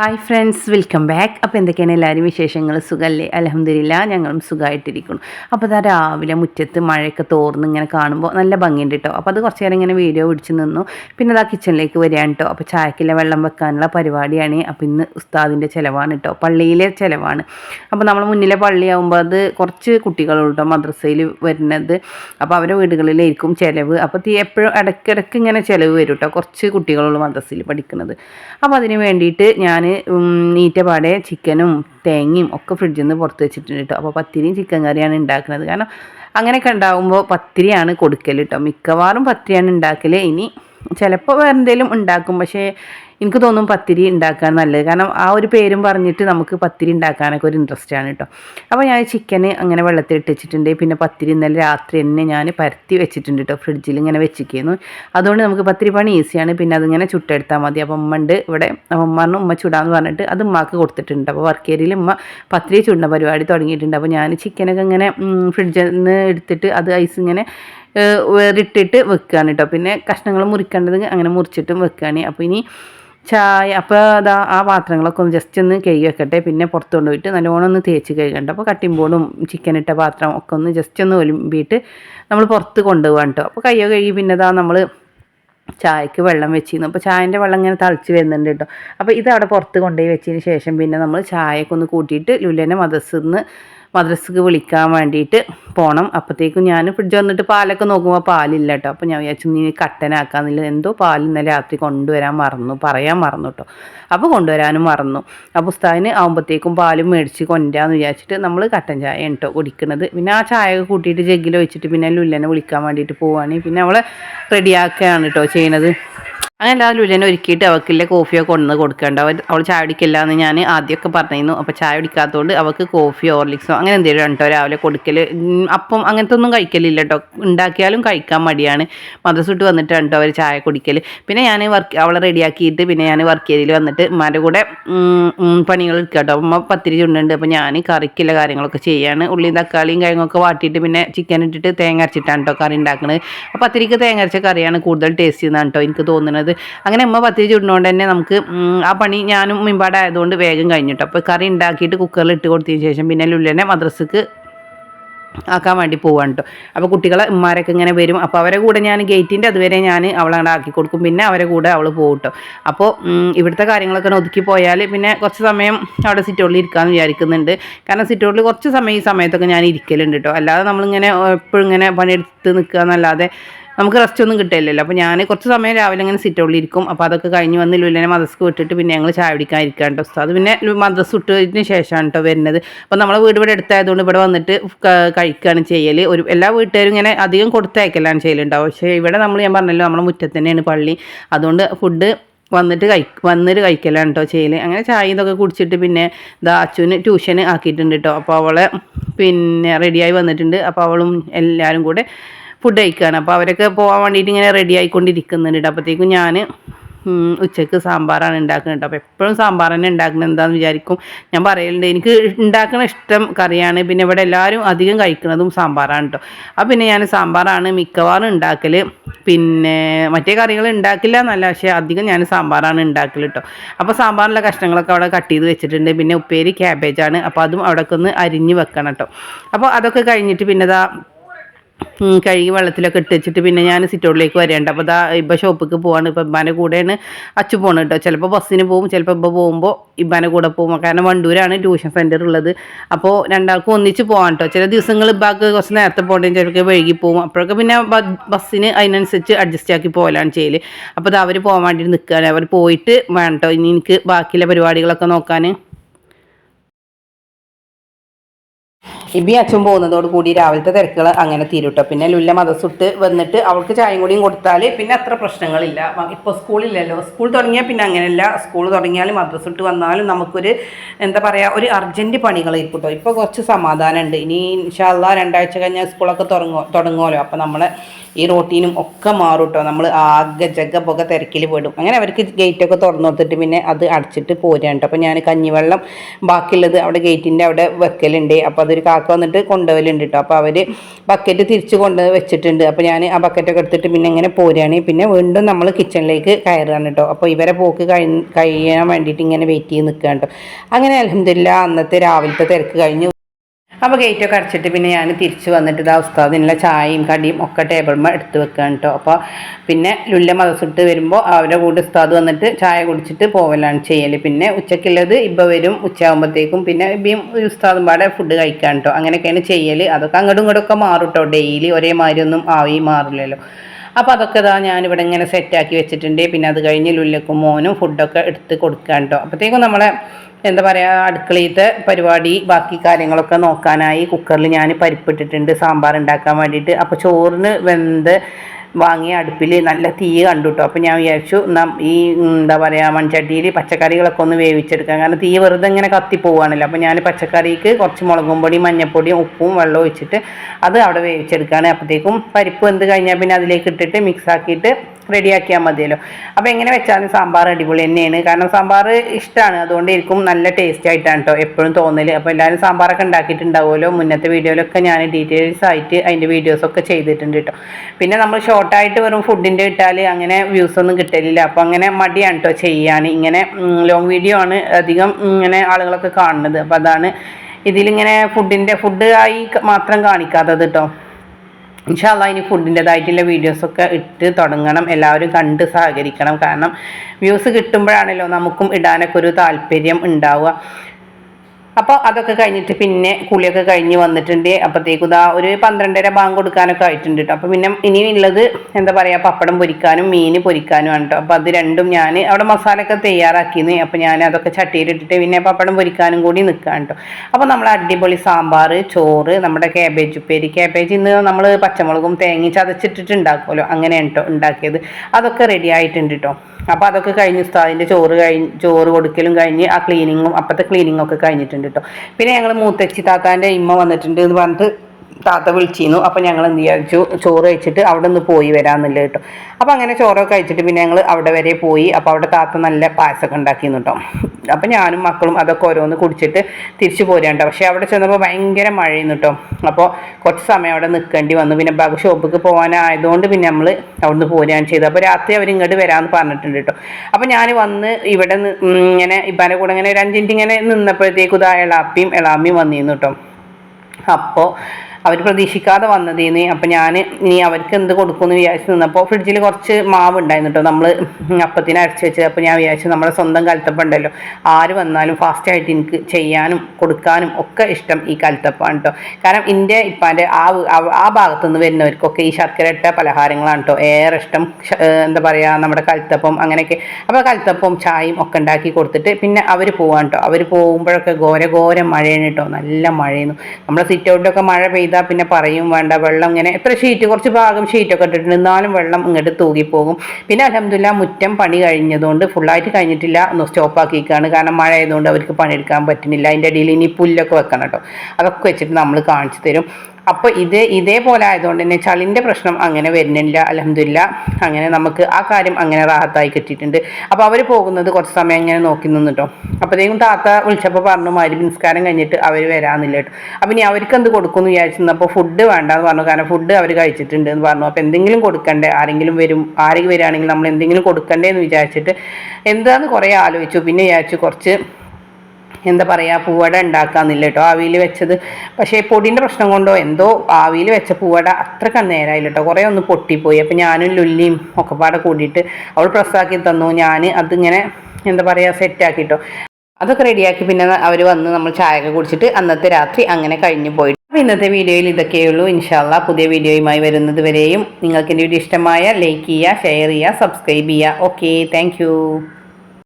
Hi friends welcome back അപ്പോൾ എന്തൊക്കെയാണ് എല്ലാവരും വിശേഷങ്ങൾ? സുഖമല്ലേ അലഹമില്ല ഞങ്ങളും സുഖമായിട്ടിരിക്കുന്നു അപ്പോൾ അതാ രാവിലെ മുറ്റത്ത് മഴയൊക്കെ തോർന്ന് ഇങ്ങനെ കാണുമ്പോൾ നല്ല ഭംഗിയുണ്ട് കേട്ടോ അപ്പോൾ അത് കുറച്ച് നേരം ഇങ്ങനെ വീഡിയോ പിടിച്ച് നിന്നു. പിന്നെ അതാ കിച്ചണിലേക്ക് വരികയാണ് കേട്ടോ അപ്പോൾ ചായക്കില്ല വെള്ളം വെക്കാനുള്ള പരിപാടിയാണ്. അപ്പോൾ ഇന്ന് ഉസ്താദിന്റെ ചിലവാണ് കേട്ടോ പള്ളിയിലെ ചിലവാണ്. അപ്പോൾ നമ്മൾ മുന്നിലെ പള്ളിയാകുമ്പോൾ അത് കുറച്ച് കുട്ടികളുണ്ടോ കേട്ടോ മദ്രസയിൽ വരുന്നത്. അപ്പോൾ അവരുടെ വീടുകളിലായിരിക്കും ചിലവ്. അപ്പോൾ തീ എപ്പോഴും ഇടയ്ക്കിടയ്ക്ക് ഇങ്ങനെ ചിലവ് വരും കേട്ടോ കുറച്ച് കുട്ടികളുള്ള മദ്രസയിൽ പഠിക്കുന്നത്. അപ്പോൾ അതിന് വേണ്ടിയിട്ട് ഞാൻ നീറ്റപാടെ ചിക്കനും തേങ്ങയും ഒക്കെ ഫ്രിഡ്ജിൽ നിന്ന് പുറത്ത് വെച്ചിട്ടുണ്ട് കേട്ടോ അപ്പോൾ പത്തിരിയും ചിക്കൻ കറിയാണ് ഉണ്ടാക്കുന്നത് കാരണം അങ്ങനെയൊക്കെ ഉണ്ടാകുമ്പോൾ പത്തിരിയാണ് കൊടുക്കൽ കേട്ടോ മിക്കവാറും പത്തിരിയാണ് ഉണ്ടാക്കൽ ഇനി ചിലപ്പോൾ വേറെ എന്തെങ്കിലും ഉണ്ടാക്കും. പക്ഷേ എനിക്ക് തോന്നും പത്തിരി ഉണ്ടാക്കാൻ നല്ലത്. കാരണം ആ ഒരു പേരും പറഞ്ഞിട്ട് നമുക്ക് പത്തിരി ഉണ്ടാക്കാനൊക്കെ ഒരു ഇൻട്രസ്റ്റ് ആണ് കേട്ടോ അപ്പോൾ ഞാൻ ചിക്കന് അങ്ങനെ വെള്ളത്തിൽ ഇട്ടിട്ടുണ്ട് പിന്നെ പത്തിരി ഇന്നലെ രാത്രി തന്നെ ഞാൻ പരത്തി വെച്ചിട്ടുണ്ട് കേട്ടോ ഫ്രിഡ്ജിൽ ഇങ്ങനെ വെച്ചിരിക്കുന്നു. അതുകൊണ്ട് നമുക്ക് പത്തിരി പണി ഈസിയാണ് പിന്നെ അതിങ്ങനെ ചുട്ടെടുത്താൽ മതി. അപ്പോൾ ഉമ്മ ഉണ്ട് ഇവിടെ. അപ്പം ഉമ്മ ഉമ്മ ചുടാന്ന് പറഞ്ഞിട്ട് അത് ഉമ്മാക്ക് കൊടുത്തിട്ടുണ്ട്. അപ്പോൾ വർക്ക് ഏരിയയിൽ ഉമ്മ പത്തിരി ചുടുന്ന പരിപാടി തുടങ്ങിയിട്ടുണ്ട്. അപ്പോൾ ഞാൻ ചിക്കനൊക്കെ ഇങ്ങനെ ഫ്രിഡ്ജിൽ നിന്ന് എടുത്തിട്ട് അത് ഐസ് ഇങ്ങനെ വേറിട്ടിട്ട് വെക്കുകയാണ് കേട്ടോ പിന്നെ കഷ്ണങ്ങൾ മുറിക്കേണ്ടത് അങ്ങനെ മുറിച്ചിട്ടും വെക്കുകയാണ് അപ്പോൾ ഇനി ചായ അപ്പോൾ അതാ ആ പാത്രങ്ങളൊക്കെ ഒന്ന് ജസ്റ്റ് ഒന്ന് കഴുകി വെക്കട്ടെ. പിന്നെ പുറത്ത് കൊണ്ടുപോയിട്ട് നല്ലോണം ഒന്ന് തേച്ച് കഴുകണ്ട. അപ്പോൾ കട്ടിംഗ് ബോർഡും ചിക്കൻ ഇട്ട പാത്രം ഒക്കെ ഒന്ന് ജസ്റ്റ് ഒന്ന് ഒലുമ്പിയിട്ട് നമ്മൾ പുറത്ത് കൊണ്ടുപോകാൻ കേട്ടോ അപ്പോൾ കയ്യോ കഴുകി പിന്നെ അതാ നമ്മൾ ചായക്ക് വെള്ളം വെച്ചിരുന്നു. അപ്പോൾ ചായന്റെ വെള്ളം ഇങ്ങനെ തളിച്ച് വരുന്നുണ്ട് കേട്ടോ അപ്പോൾ ഇത് അവിടെ പുറത്ത് കൊണ്ടുപോയി വെച്ചതിന് ശേഷം പിന്നെ നമ്മൾ ചായയൊക്കെ ഒന്ന് കൂട്ടിയിട്ട് ലുലേനെ മദസ്സിൽ നിന്ന് മദ്രസക്ക് വിളിക്കാൻ വേണ്ടിയിട്ട് പോകണം അപ്പോഴത്തേക്കും ഞാൻ ഫ്രിഡ്ജ് വന്നിട്ട് പാലൊക്കെ നോക്കുമ്പോൾ പാലില്ല കേട്ടോ അപ്പോൾ ഞാൻ വിചാരിച്ചു നീ കട്ടനാക്കാന്നില്ല. എന്തോ പാൽ ഇന്നലെ രാത്രി കൊണ്ടുവരാൻ മറന്നു. പറയാൻ മറന്നു കേട്ടോ അപ്പോൾ കൊണ്ടുവരാനും മറന്നു. അപ്പോൾ ഉസ്താദിന് ആകുമ്പോഴത്തേക്കും പാലും മേടിച്ച് കൊണ്ടാന്ന് വിചാരിച്ചിട്ട് നമ്മൾ കട്ടൻ ചായ കേട്ടോ കുടിക്കുന്നത് പിന്നെ ആ ചായ കൂട്ടിയിട്ട് ജഗ്ഗിൽ വെച്ചിട്ട് പിന്നെ ലുല്ലനെ വിളിക്കാൻ വേണ്ടിയിട്ട് പോവുകയാണെങ്കിൽ പിന്നെ അവളെ റെഡിയാക്കുകയാണ് കേട്ടോ ചെയ്യണത്. അങ്ങനെ അല്ലാതെ ലുലനെ ഒരുക്കിയിട്ട് അവൾക്കില്ല കോഫിയോ കൊണ്ടുവന്ന് കൊടുക്കേണ്ട. അവൾ അവൾ ചായ കുടിക്കില്ല എന്ന് ഞാൻ ആദ്യമൊക്കെ പറഞ്ഞിരുന്നു. അപ്പോൾ ചായ കുടിക്കാത്തതുകൊണ്ട് അവൾക്ക് കോഫിയോ ഓർലിക്സോ അങ്ങനെ എന്തെങ്കിലും കേട്ടോ രാവിലെ കൊടുക്കൽ അപ്പം അങ്ങനത്തെ ഒന്നും കഴിക്കലില്ല കേട്ടോ. ഉണ്ടാക്കിയാലും കഴിക്കാൻ മടിയാണ്. മദ്രസ് വിട്ട് വന്നിട്ടാണ് കേട്ടോ അവർ ചായ കുടിക്കൽ പിന്നെ ഞാൻ വർക്ക് അവളെ റെഡിയാക്കിയിട്ട് പിന്നെ ഞാൻ വർക്ക് ഏരിയയിൽ വന്നിട്ട് ഉമ്മാന്റെ കൂടെ പണികൾ എടുക്കുക കേട്ടോ. ഉമ്മ പത്തിരി ചുണ്ടുണ്ട്. അപ്പോൾ ഞാൻ കറിക്കുള്ള കാര്യങ്ങളൊക്കെ ചെയ്യാണ്. ഉള്ളിയും തക്കാളിയും കാര്യങ്ങളൊക്കെ വാട്ടിയിട്ട് പിന്നെ ചിക്കൻ ഇട്ടിട്ട് തേങ്ങ അരച്ചിട്ടാണ് കേട്ടോ കറി ഉണ്ടാക്കുന്നത് അപ്പോൾ പത്തിരിക്ക് തേങ്ങ അരച്ച കറിയാണ് കൂടുതൽ ടേസ്റ്റ് ചെയ്യുന്നതാണ് കേട്ടോ എനിക്ക് തോന്നുന്നത്. അങ്ങനെ ഉമ്മ പത്തിരി ചുടുന്നതുകൊണ്ട് തന്നെ നമുക്ക് ആ പണി ഞാനും മുമ്പാടായതുകൊണ്ട് വേഗം കഴിഞ്ഞിട്ട്. അപ്പോൾ കറി ഉണ്ടാക്കിയിട്ട് കുക്കറിൽ ഇട്ട് കൊടുത്തതിന് ശേഷം പിന്നെ ലുല്ലനെ മദ്രസക്ക് ആക്കാൻ വേണ്ടി പോവാണ് കേട്ടോ അപ്പോൾ കുട്ടികളെ ഉമ്മാരൊക്കെ ഇങ്ങനെ വരും. അപ്പോൾ അവരെ കൂടെ ഞാൻ ഗേറ്റിന്റെ അതുവരെ ഞാൻ അവളങ്ങോട്ട് ആക്കി കൊടുക്കും. പിന്നെ അവരെ കൂടെ അവൾ പോകും കേട്ടോ അപ്പോൾ ഇവിടുത്തെ കാര്യങ്ങളൊക്കെ ഒതുക്കി പോയാൽ പിന്നെ കുറച്ച് സമയം അവിടെ സിറ്റോളിൽ ഇരിക്കാമെന്ന് വിചാരിക്കുന്നുണ്ട്. കാരണം സിറ്റോളിൽ കുറച്ച് സമയം ഈ സമയത്തൊക്കെ ഞാൻ ഇരിക്കലുണ്ട് കേട്ടോ അല്ലാതെ നമ്മളിങ്ങനെ എപ്പോഴും ഇങ്ങനെ പണിയെടുത്ത് നിൽക്കുക എന്നല്ലാതെ നമുക്ക് റെസ്റ്റ് ഒന്നും കിട്ടില്ലല്ലോ. അപ്പോൾ ഞാൻ കുറച്ച് സമയം രാവിലെ സിറ്റൗളിൽ ഇരിക്കും. അപ്പോൾ അതൊക്കെ കഴിഞ്ഞ് വന്ന് ലുലിനെ മദ്രസ്ക്ക് വിട്ടിട്ട് പിന്നെ ഞങ്ങൾ ചായ പിടിക്കാൻ കേട്ടോ അത് പിന്നെ മദ്രസ് വിട്ടതിന് ശേഷമാണ് കേട്ടോ വരുന്നത്. അപ്പോൾ നമ്മളെ വീട് ഇവിടെ അടുത്തായതുകൊണ്ട് ഇവിടെ വന്നിട്ട് കഴിക്കുകയാണ് ചെയ്യൽ ഒരു എല്ലാ വീട്ടുകാരും ഇങ്ങനെ അധികം കൊടുത്തയക്കലാണ് ചെയ്യലുണ്ടാവും പക്ഷേ ഇവിടെ നമ്മൾ ഞാൻ പറഞ്ഞല്ലോ നമ്മളെ മുറ്റത്ത് തന്നെയാണ് പള്ളി. അതുകൊണ്ട് ഫുഡ് വന്നിട്ട് കഴി വന്നിട്ട് കഴിക്കലാണ് കേട്ടോ ചെയ്യൽ അങ്ങനെ ചായ ഇതൊക്കെ കുടിച്ചിട്ട് പിന്നെ ഇതാ അച്ഛന് ട്യൂഷൻ ആക്കിയിട്ടുണ്ട് കേട്ടോ അപ്പോൾ അവളെ പിന്നെ റെഡിയായി വന്നിട്ടുണ്ട്. അപ്പോൾ അവളും എല്ലാവരും കൂടെ ഫുഡ് കഴിക്കുകയാണ് അപ്പോൾ അവരൊക്കെ പോകാൻ വേണ്ടിയിട്ട് ഇങ്ങനെ റെഡി ആയിക്കൊണ്ടിരിക്കുന്നുണ്ട് അപ്പോഴത്തേക്കും ഞാൻ ഉച്ചയ്ക്ക് സാമ്പാറാണ് ഉണ്ടാക്കുന്നത് അപ്പോൾ എപ്പോഴും സാമ്പാർ തന്നെ ഉണ്ടാക്കുന്നത് എന്താണെന്ന് വിചാരിക്കും. ഞാൻ പറയലുണ്ട് എനിക്ക് ഉണ്ടാക്കുന്ന ഇഷ്ടം കറിയാണ്. പിന്നെ ഇവിടെ എല്ലാവരും അധികം കഴിക്കുന്നതും സാമ്പാറാണ് കേട്ടോ അപ്പോൾ പിന്നെ ഞാൻ സാമ്പാറാണ് മിക്കവാറും ഉണ്ടാക്കൽ പിന്നെ മറ്റേ കറികൾ ഉണ്ടാക്കില്ല എന്നല്ല പക്ഷേ അധികം ഞാൻ സാമ്പാറാണ് ഉണ്ടാക്കൽ കേട്ടോ അപ്പോൾ സാമ്പാറിലെ കഷ്ണങ്ങളൊക്കെ അവിടെ കട്ട് ചെയ്ത് വെച്ചിട്ടുണ്ട്. പിന്നെ ഉപ്പേരി ക്യാബേജാണ്. അപ്പോൾ അതും അവിടേക്കൊന്ന് അരിഞ്ഞ് വെക്കണം കേട്ടോ അപ്പോൾ അതൊക്കെ കഴിഞ്ഞിട്ട് പിന്നെ ഉം, കഴുകി വെള്ളത്തിലൊക്കെ ഇട്ട് വെച്ചിട്ട് പിന്നെ ഞാൻ സിറ്റോളിലേക്ക് വരേണ്ട അപ്പോൾ ഇതാ ഇപ്പം ഷോപ്പിക്ക് പോവാണ്. ഇപ്പം ഇബ്ബാന്റെ കൂടെയാണ് അച്ചു പോകണം കേട്ടോ ചിലപ്പോൾ ബസ്സിന് പോകും ചിലപ്പോൾ ഇപ്പോൾ പോകുമ്പോൾ ഇബ്ബാന്റെ കൂടെ പോകും. കാരണം വണ്ടൂരാണ് ട്യൂഷൻ സെന്റർ ഉള്ളത്. അപ്പോൾ രണ്ടാൾക്കും ഒന്നിച്ച് പോകാൻ കേട്ടോ ചില ദിവസങ്ങൾ ഇബ്ബാക്ക് കുറച്ച് നേരത്തെ പോകേണ്ടത് ചിലപ്പോൾ വൈകി പോകും അപ്പോഴൊക്കെ പിന്നെ ബസ്സിന് അതിനനുസരിച്ച് അഡ്ജസ്റ്റ് ആക്കി പോകലാണ് ചെയ്യൽ അപ്പോൾ അത് അവർ പോകാൻ വേണ്ടി നിൽക്കുകയാണ് അവർ പോയിട്ട് വേണം കേട്ടോ ഇനി എനിക്ക് ബാക്കിയുള്ള പരിപാടികളൊക്കെ നോക്കാൻ ഇബി അച്ഛൻ പോകുന്നതോട് കൂടി രാവിലത്തെ തിരക്കുകൾ അങ്ങനെ തീരുട്ടോ പിന്നെ ലുല്ല മതസുട്ട് വന്നിട്ട് അവൾക്ക് ചായയും കൂടിയും കൊടുത്താൽ പിന്നെ അത്ര പ്രശ്നങ്ങളില്ല. ഇപ്പോൾ സ്കൂളില്ലല്ലോ. സ്കൂൾ തുടങ്ങിയാൽ പിന്നെ അങ്ങനെയല്ല. സ്കൂൾ തുടങ്ങിയാലും മദ്രസുട്ട് വന്നാലും നമുക്കൊരു എന്താ പറയുക ഒരു അർജന്റ് പണികൾ ഇരിക്കട്ടോ കേട്ടോ ഇപ്പോൾ കുറച്ച് സമാധാനമുണ്ട് ഇനി ഇൻഷാല്ല രണ്ടാഴ്ച കഴിഞ്ഞാൽ സ്കൂളൊക്കെ തുടങ്ങുമോ തുടങ്ങുമല്ലോ അപ്പോൾ നമ്മളെ ഈ റോട്ടീനും ഒക്കെ മാറും കേട്ടോ നമ്മൾ ആകെ ജഗ പുക തിരക്കിൽ പെടും. അങ്ങനെ അവർക്ക് ഗേറ്റൊക്കെ തുറന്നു കൊടുത്തിട്ട് പിന്നെ അത് അടച്ചിട്ട് പോരുകയാണ് അപ്പോൾ ഞാൻ കഞ്ഞിവെള്ളം ബാക്കിയുള്ളത് അവിടെ ഗേറ്റിന്റെ അവിടെ വെക്കലുണ്ട്. അപ്പോൾ അതൊരു കാക്ക വന്നിട്ട് കൊണ്ടുപോകലുണ്ട് കേട്ടോ അപ്പോൾ അവർ ബക്കറ്റ് തിരിച്ച് കൊണ്ട് വെച്ചിട്ടുണ്ട്. അപ്പോൾ ഞാൻ ആ ബക്കറ്റൊക്കെ എടുത്തിട്ട് പിന്നെ ഇങ്ങനെ പോരുകയാണ് പിന്നെ വീണ്ടും നമ്മൾ കിച്ചണിലേക്ക് കയറുകയാണ് കേട്ടോ അപ്പോൾ ഇവരെ പോക്ക് കഴി കഴിയാൻ വേണ്ടിയിട്ട് ഇങ്ങനെ വെയിറ്റ് ചെയ്ത് നിൽക്കുകയാണ് കേട്ടോ അങ്ങനെ അലഹമില്ല അന്നത്തെ രാവിലത്തെ തിരക്ക് കഴിഞ്ഞു. അപ്പോൾ ഗേറ്റൊക്കെ അടച്ചിട്ട് പിന്നെ ഞാൻ തിരിച്ച് വന്നിട്ട് ഇതാ ഉസ്താദിനുള്ള ചായയും കടിയും ഒക്കെ ടേബിൾമ എടുത്ത് വെക്കുകയാണ് കേട്ടോ അപ്പോൾ പിന്നെ ലുല്ല മതസിട്ട് വരുമ്പോൾ അവരുടെ കൂടെ ഉസ്താദ് വന്നിട്ട് ചായ കുടിച്ചിട്ട് പോവലാണ് ചെയ്യൽ പിന്നെ ഉച്ചക്കുള്ളത് ഇപ്പം വരും ഉച്ചയാകുമ്പോഴത്തേക്കും പിന്നെ ഇബിയും ഉസ്താദും പാടെ ഫുഡ് കഴിക്കാൻ കേട്ടോ അങ്ങനെയൊക്കെയാണ് ചെയ്യൽ അതൊക്കെ അങ്ങോട്ടും ഇങ്ങോട്ടും ഒക്കെ മാറും കേട്ടോ ഡെയിലി ഒരേമാതിരി ഒന്നും ആവി മാറില്ലല്ലോ. അപ്പോൾ അതൊക്കെ ഇതാ ഞാനിവിടെ ഇങ്ങനെ സെറ്റാക്കി വെച്ചിട്ടുണ്ട്. പിന്നെ അത് കഴിഞ്ഞ് ലുല്ലക്കും മോനും ഫുഡൊക്കെ എടുത്ത് കൊടുക്കാൻ കേട്ടോ അപ്പോഴത്തേക്കും നമ്മളെ എന്താ പറയുക അടുക്കളയിലത്തെ പരിപാടി ബാക്കി കാര്യങ്ങളൊക്കെ നോക്കാനായി കുക്കറിൽ ഞാൻ പരിപ്പിട്ടിട്ടുണ്ട് സാമ്പാർ ഉണ്ടാക്കാൻ വേണ്ടിയിട്ട്. അപ്പോൾ ചോറിന് വെന്ത് വാങ്ങിയ അടുപ്പിൽ നല്ല തീ കണ്ടു കേട്ടോ അപ്പോൾ ഞാൻ വിചാരിച്ചു നാം ഈ എന്താ പറയുക മൺചട്ടിയിൽ പച്ചക്കറികളൊക്കെ ഒന്ന് വേവിച്ചെടുക്കാം. കാരണം തീ വെറുതെ ഇങ്ങനെ കത്തിപ്പോവാണല്ലോ അപ്പോൾ ഞാൻ പച്ചക്കറിക്ക് കുറച്ച് മുളകും പൊടിയും മഞ്ഞൾപ്പൊടിയും ഉപ്പും വെള്ളവും ഒഴിച്ചിട്ട് അത് അവിടെ വേവിച്ചെടുക്കുകയാണ് അപ്പോഴത്തേക്കും പരിപ്പ് വെന്ത് കഴിഞ്ഞാൽ പിന്നെ അതിലേക്ക് ഇട്ടിട്ട് മിക്സ് ആക്കിയിട്ട് റെഡിയാക്കിയാൽ മതിയല്ലോ. അപ്പോൾ എങ്ങനെ വെച്ചാലും സാമ്പാർ അടിപൊളി തന്നെയാണ്. കാരണം സാമ്പാർ ഇഷ്ടമാണ് അതുകൊണ്ടായിരിക്കും നല്ല ടേസ്റ്റ് ആയിട്ടാണ് കേട്ടോ എപ്പോഴും തോന്നൽ അപ്പോൾ എല്ലാവരും സാമ്പാറൊക്കെ ഉണ്ടാക്കിയിട്ടുണ്ടാവുമല്ലോ. മുന്നത്തെ വീഡിയോയിലൊക്കെ ഞാൻ ഡീറ്റെയിൽസ് ആയിട്ട് അതിന്റെ വീഡിയോസൊക്കെ ചെയ്തിട്ടുണ്ട് കേട്ടോ പിന്നെ നമ്മൾ ഷോർട്ടായിട്ട് വെറും ഫുഡിന്റെ ഇട്ടാൽ അങ്ങനെ വ്യൂസ് ഒന്നും കിട്ടലില്ല. അപ്പോൾ അങ്ങനെ മടിയാണ് കേട്ടോ ചെയ്യാൻ. ഇങ്ങനെ ലോങ് വീഡിയോ ആണ് അധികം ഇങ്ങനെ ആളുകളൊക്കെ കാണുന്നത്. അപ്പോൾ അതാണ് ഇതിലിങ്ങനെ ഫുഡിന്റെ ഫുഡ് ആയി മാത്രം കാണിക്കാത്തത് കേട്ടോ ഇൻഷാല്ല ഇനി ഫുഡിന്റെതായിട്ടുള്ള വീഡിയോസൊക്കെ ഇട്ട് തുടങ്ങണം. എല്ലാവരും കണ്ട് സഹകരിക്കണം. കാരണം വ്യൂസ് കിട്ടുമ്പോഴാണല്ലോ നമുക്കും ഇടാനൊക്കെ ഒരു താല്പര്യം ഉണ്ടാവുക. അപ്പോൾ അതൊക്കെ കഴിഞ്ഞിട്ട് പിന്നെ കുളിയൊക്കെ കഴിഞ്ഞ് വന്നിട്ടുണ്ട്. അപ്പോഴത്തേക്കും ഇതാ ഒരു പന്ത്രണ്ടര ബാങ്ക് കൊടുക്കാനൊക്കെ ആയിട്ടുണ്ട് കേട്ടോ അപ്പോൾ പിന്നെ ഇനി ഉള്ളത് എന്താ പറയാ പപ്പടം പൊരിക്കാനും മീൻ പൊരിക്കാനും ആണ് കേട്ടോ അപ്പോൾ അത് രണ്ടും ഞാൻ അവിടെ മസാലയൊക്കെ തയ്യാറാക്കിയെന്ന് അപ്പോൾ ഞാൻ അതൊക്കെ ചട്ടിയിലിട്ടിട്ട് പിന്നെ പപ്പടം പൊരിക്കാനും കൂടി നിൽക്കാൻ കേട്ടോ അപ്പോൾ നമ്മൾ അടിപൊളി സാമ്പാർ ചോറ് നമ്മുടെ ക്യാബേജ് ഉപ്പേരി. ക്യാബേജ് ഇന്ന് നമ്മൾ പച്ചമുളകും തേങ്ങ ചതച്ചിട്ടിട്ട് ഉണ്ടാക്കുമല്ലോ അങ്ങനെയാണ് കേട്ടോ ഉണ്ടാക്കിയത്. അതൊക്കെ റെഡി ആയിട്ടുണ്ട് കേട്ടോ അപ്പോൾ അതൊക്കെ കഴിഞ്ഞ് ഉസ്താദിന്റെ ചോറ് കഴിഞ്ഞ് ചോറ് കൊടുക്കലും കഴിഞ്ഞ് ആ ക്ലീനിങ്ങും അപ്പോഴത്തെ ക്ലീനിങ്ങും ഒക്കെ കഴിഞ്ഞിട്ടുണ്ട് കേട്ടോ പിന്നെ ഞങ്ങൾ മൂത്തച്ചി താത്താന്റെ ഇമ്മ വന്നിട്ടുണ്ട് എന്ന് പറഞ്ഞിട്ട് താത്ത വിളിച്ചിരുന്നു. അപ്പോൾ ഞങ്ങൾ എന്ത് വിചാരിച്ചു ചോറ് കഴിച്ചിട്ട് അവിടെ നിന്ന് പോയി വരാമെന്നില്ല കേട്ടോ. അപ്പോൾ അങ്ങനെ ചോറൊക്കെ കഴിച്ചിട്ട് പിന്നെ ഞങ്ങൾ അവിടെ വരെ പോയി. അപ്പോൾ അവിടെ താത്ത നല്ല പായസമൊക്കെ ഉണ്ടാക്കിയിരുന്നു കേട്ടോ. അപ്പോൾ ഞാനും മക്കളും അതൊക്കെ ഓരോന്ന് കുടിച്ചിട്ട് തിരിച്ചു പോരാണ്ട് പക്ഷേ അവിടെ ചെന്നപ്പോൾ ഭയങ്കര മഴയെന്ന് കേട്ടോ. അപ്പോൾ കുറച്ച് സമയം അവിടെ നിൽക്കേണ്ടി വന്നു. പിന്നെ ബാഗ് ഷോപ്പിക്ക് പോകാനായതുകൊണ്ട് പിന്നെ നമ്മൾ അവിടുന്ന് പോരുകയാണ് ചെയ്തു അപ്പോൾ രാത്രി അവർ ഇങ്ങോട്ട് വരാമെന്ന് പറഞ്ഞിട്ടുണ്ട് കേട്ടോ. അപ്പോൾ ഞാൻ വന്ന് ഇവിടെ ഇങ്ങനെ ഇപ്പാന്റെ കൂടെ ഇങ്ങനെ ഒരു അഞ്ചിന്റെ ഇങ്ങനെ നിന്നപ്പോഴത്തേക്കും ഇതാ എളാപ്പിയും എളാമ്മയും വന്നിരുന്നു കേട്ടോ. അപ്പോൾ അവർ പ്രതീക്ഷിക്കാതെ വന്നതേന്ന് അപ്പം ഞാൻ ഇനി അവർക്ക് എന്ത് കൊടുക്കുമെന്ന് വിചാരിച്ച് നിന്നപ്പോൾ ഫ്രിഡ്ജിൽ കുറച്ച് മാവ് ഉണ്ടായിരുന്നു കേട്ടോ നമ്മൾ അപ്പത്തിന് അരച്ച് വെച്ചത്. അപ്പോൾ ഞാൻ വിചാരിച്ചു നമ്മുടെ സ്വന്തം കൽത്തപ്പം ഉണ്ടല്ലോ. ആര് വന്നാലും ഫാസ്റ്റായിട്ട് എനിക്ക് ചെയ്യാനും കൊടുക്കാനും ഒക്കെ ഇഷ്ടം ഈ കൽത്തപ്പാണ് കേട്ടോ കാരണം എന്റെ ഇപ്പാന്റെ ആ ആ- ഭാഗത്തുനിന്ന് ഭാഗത്തു നിന്ന് വരുന്നവർക്കൊക്കെ ഈ ശർക്കര ഇട്ട പലഹാരങ്ങളാണ് കേട്ടോ ഏറെ ഇഷ്ടം. എന്താ പറയുക നമ്മുടെ കൽത്തപ്പം അങ്ങനെയൊക്കെ. അപ്പോൾ കൽത്തപ്പവും ചായയും ഒക്കെ ഉണ്ടാക്കി കൊടുത്തിട്ട് പിന്നെ അവർ പോവാൻ കേട്ടോ അവർ പോകുമ്പോഴൊക്കെ ഘോര ഘോര മഴയാണ് കേട്ടോ നല്ല മഴയെന്നു നമ്മുടെ സിറ്റ് ഔട്ടിലൊക്കെ മഴ പെയ്താൽ പിന്നെ പറയും വേണ്ട വെള്ളം ഇങ്ങനെ എത്ര ഷീറ്റ് കുറച്ച് ഭാഗം ഷീറ്റൊക്കെ ഇട്ടിട്ടുണ്ട്. എന്നാലും വെള്ളം ഇങ്ങോട്ട് തൂകിപ്പോകും. പിന്നെ അലഹമില്ല മുറ്റം പണി കഴിഞ്ഞതുകൊണ്ട് ഫുള്ളായിട്ട് കഴിഞ്ഞിട്ടില്ല. ഒന്ന് സ്റ്റോപ്പാക്കിയിരിക്കുകയാണ് കാരണം മഴ ആയതുകൊണ്ട് അവർക്ക് പണിയെടുക്കാൻ പറ്റുന്നില്ല. അതിന്റെ ഇടയിൽ ഇനി പുല്ലൊക്കെ വെക്കണം കേട്ടോ അതൊക്കെ വെച്ചിട്ട് നമ്മൾ കാണിച്ചു തരും. അപ്പോൾ ഇത് ഇതേപോലെ ആയതുകൊണ്ട് തന്നെ ചളിന്റെ പ്രശ്നം അങ്ങനെ വരുന്നില്ല അലഹമില്ല അങ്ങനെ നമുക്ക് ആ കാര്യം അങ്ങനെ റാഹത്തായി കിട്ടിയിട്ടുണ്ട്. അപ്പോൾ അവർ പോകുന്നത് കുറച്ച് സമയം ഇങ്ങനെ നോക്കി നിന്നിട്ടോ. അപ്പോഴത്തേക്കും താത്ത വിളിച്ചപ്പോൾ പറഞ്ഞു മരി നിസ്കാരം കഴിഞ്ഞിട്ട് അവർ വരാമെന്നില്ല കേട്ടോ. അപ്പം ഇനി അവർക്ക് എന്ത് കൊടുക്കുമെന്ന് വിചാരിച്ചിരുന്നപ്പോൾ ഫുഡ് വേണ്ട എന്ന് പറഞ്ഞു. കാരണം ഫുഡ് അവർ കഴിച്ചിട്ടുണ്ട് എന്ന് പറഞ്ഞു. അപ്പോൾ എന്തെങ്കിലും കൊടുക്കണ്ടേ? ആരെങ്കിലും വരും ആരെങ്കിലും വരികയാണെങ്കിൽ നമ്മൾ എന്തെങ്കിലും കൊടുക്കണ്ടേ എന്ന് വിചാരിച്ചിട്ട് എന്താന്ന് കുറേ ആലോചിച്ചു. പിന്നെ വിചാരിച്ചു കുറച്ച് എന്താ പറയുക പൂവട ഉണ്ടാക്കാന്നില്ല കേട്ടോ ആവിയിൽ വെച്ചത്. പക്ഷേ പൊടിന്റെ പ്രശ്നം കൊണ്ടോ എന്തോ ആവിയിൽ വെച്ച പൂവട അത്രയ്ക്ക് നേരമായില്ല കേട്ടോ കുറേ ഒന്ന് പൊട്ടിപ്പോയി. അപ്പോൾ ഞാനും ലുല്ലിയും ഒക്കെ പാടെ കൂടിയിട്ട് അവൾ പ്രസ്സാക്കി തന്നു. ഞാൻ അതിങ്ങനെ എന്താ പറയുക സെറ്റാക്കിട്ടോ അതൊക്കെ റെഡിയാക്കി പിന്നെ അവർ വന്ന് നമ്മൾ ചായയൊക്കെ കുടിച്ചിട്ട് അന്നത്തെ രാത്രി അങ്ങനെ കഴിഞ്ഞു പോയി. അപ്പോൾ ഇന്നത്തെ വീഡിയോയിൽ ഇതൊക്കെയുള്ളൂ ഇൻഷാല്ല പുതിയ വീഡിയോയുമായി വരുന്നത് വരെയും നിങ്ങൾക്ക് എന്റെ വീഡിയോ ഇഷ്ടമായ ലൈക്ക് ചെയ്യുക ഷെയർ ചെയ്യുക സബ്സ്ക്രൈബ് ചെയ്യുക. Okay thank